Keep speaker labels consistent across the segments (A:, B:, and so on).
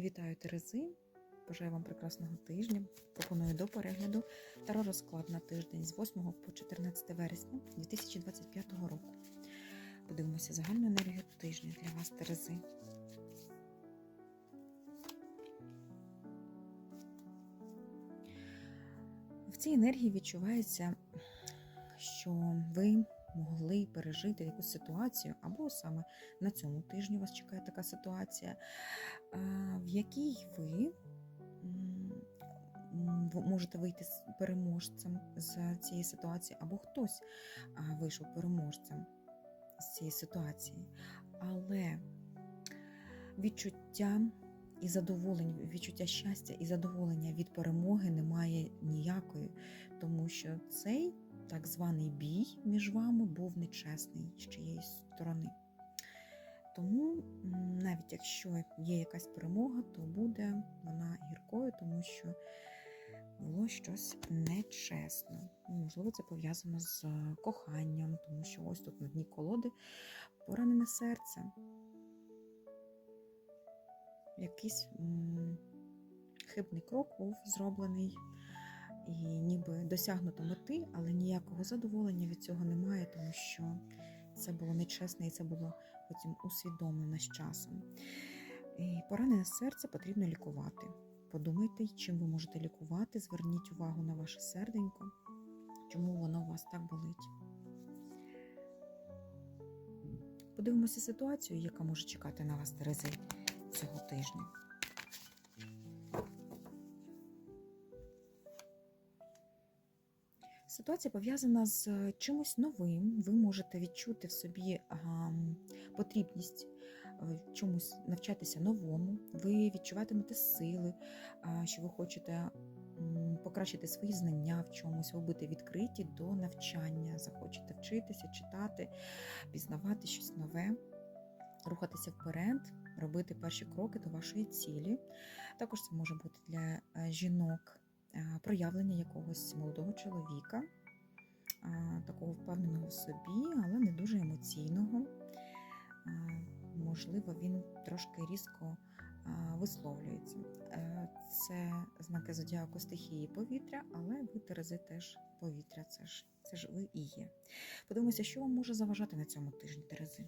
A: Вітаю Терези! Бажаю вам прекрасного тижня. Пропоную до перегляду таро розклад на тиждень з 8 по 14 вересня 2025 року. Подивимося загальну енергію тижня для вас, Терези. В цій енергії відчувається, що ви могли пережити якусь ситуацію, або саме на цьому тижні вас чекає така ситуація, в якій ви можете вийти з переможцем з цієї ситуації, або хтось вийшов переможцем з цієї ситуації. Але відчуття і задоволення, відчуття щастя і задоволення від перемоги немає ніякої, тому що цей так званий бій між вами був нечесний з чиєїсь сторони. Тому навіть якщо є якась перемога, то буде вона гіркою, тому що було щось нечесно. Ну, Можливо, це пов'язано з е, коханням, тому що ось тут на дні колоди поранене серце. Якийсь хибний крок був зроблений і ніби досягнуто мети, але ніякого задоволення від цього немає, тому що це було нечесно і це було потім усвідомлено з часом. І поранене серце потрібно лікувати. Подумайте, чим ви можете лікувати, зверніть увагу на ваше серденько, чому воно у вас так болить. Подивимося ситуацію, яка може чекати на вас Терези цього тижня. Ситуація пов'язана з чимось новим. Ви можете відчути в собі потрібність в чомусь навчатися новому. Ви відчуватимете сили, що ви хочете покращити свої знання в чомусь, ви будете відкриті до навчання, захочете вчитися, читати, пізнавати щось нове, рухатися вперед, робити перші кроки до вашої цілі. Також це може бути для е, жінок е, проявлення якогось молодого чоловіка, е, такого впевненого в собі, але не дуже емоційного. Е, Можливо, він трошки різко е, висловлюється. Е, Це знаки зодіаку стихії повітря, але ви Терези теж повітря. Це ж, це ж ви і є. Подивимося, що вам може заважати на цьому тижні, Терези.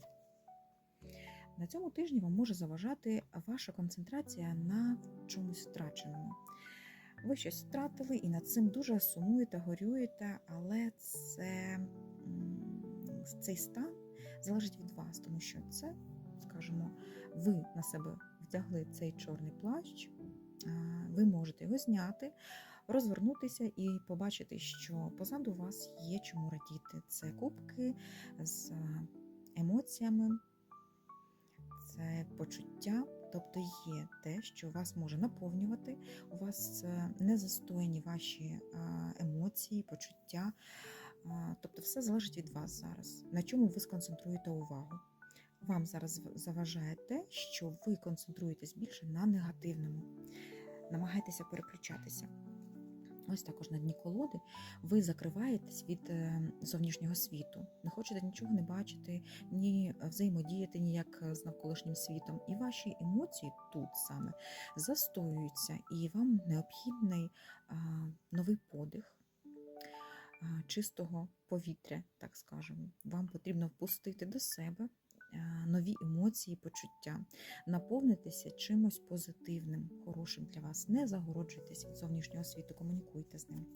A: На цьому тижні вам може заважати ваша концентрація на чомусь втраченому. Ви щось втратили і над цим дуже сумуєте, горюєте, але це, цей стан залежить від вас, тому що це, скажімо, ви на себе вдягли цей чорний плащ, ви можете його зняти, розвернутися і побачити, що позаду вас є чому радіти. Це кубки з емоціями, це почуття, тобто є те, що вас може наповнювати, у вас е, не застояні ваші емоції, почуття. Тобто все залежить від вас зараз, на чому ви сконцентруєте увагу. Вам зараз заважає те, що ви концентруєтесь більше на негативному. Намагайтеся переключатися. Ось також на дні колоди ви закриваєтесь від е, зовнішнього світу, не хочете нічого не бачити, ні взаємодіяти ніяк з навколишнім світом. І ваші емоції тут саме застоюються, і вам необхідний новий подих. Чистого повітря, так скажемо. Вам потрібно впустити до себе нові емоції, почуття, наповнитися чимось позитивним, хорошим для вас. Не загороджуйтесь від зовнішнього світу, комунікуйте з ним.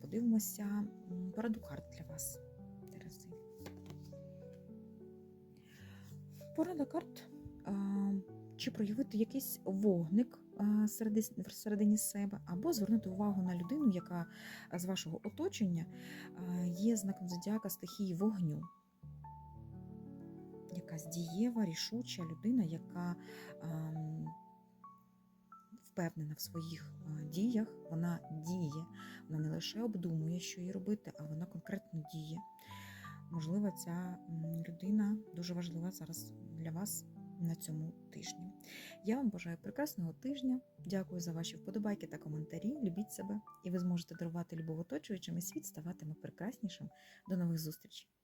A: Подивимося пораду карт для вас, Терези. Порада карт. Чи проявити якийсь вогник а, всередині себе, або звернути увагу на людину, яка з вашого оточення є знаком зодіака стихії вогню. Якась дієва, рішуча людина, яка ам, впевнена в своїх а, діях, вона діє, вона не лише обдумує, що їй робити, а вона конкретно діє. Можливо, ця людина дуже важлива зараз для вас на цьому тижні. Я вам бажаю прекрасного тижня. Дякую за ваші вподобайки та коментарі. Любіть себе, і ви зможете дарувати любов оточуючим, і світ ставатиме прекраснішим. До нових зустрічей!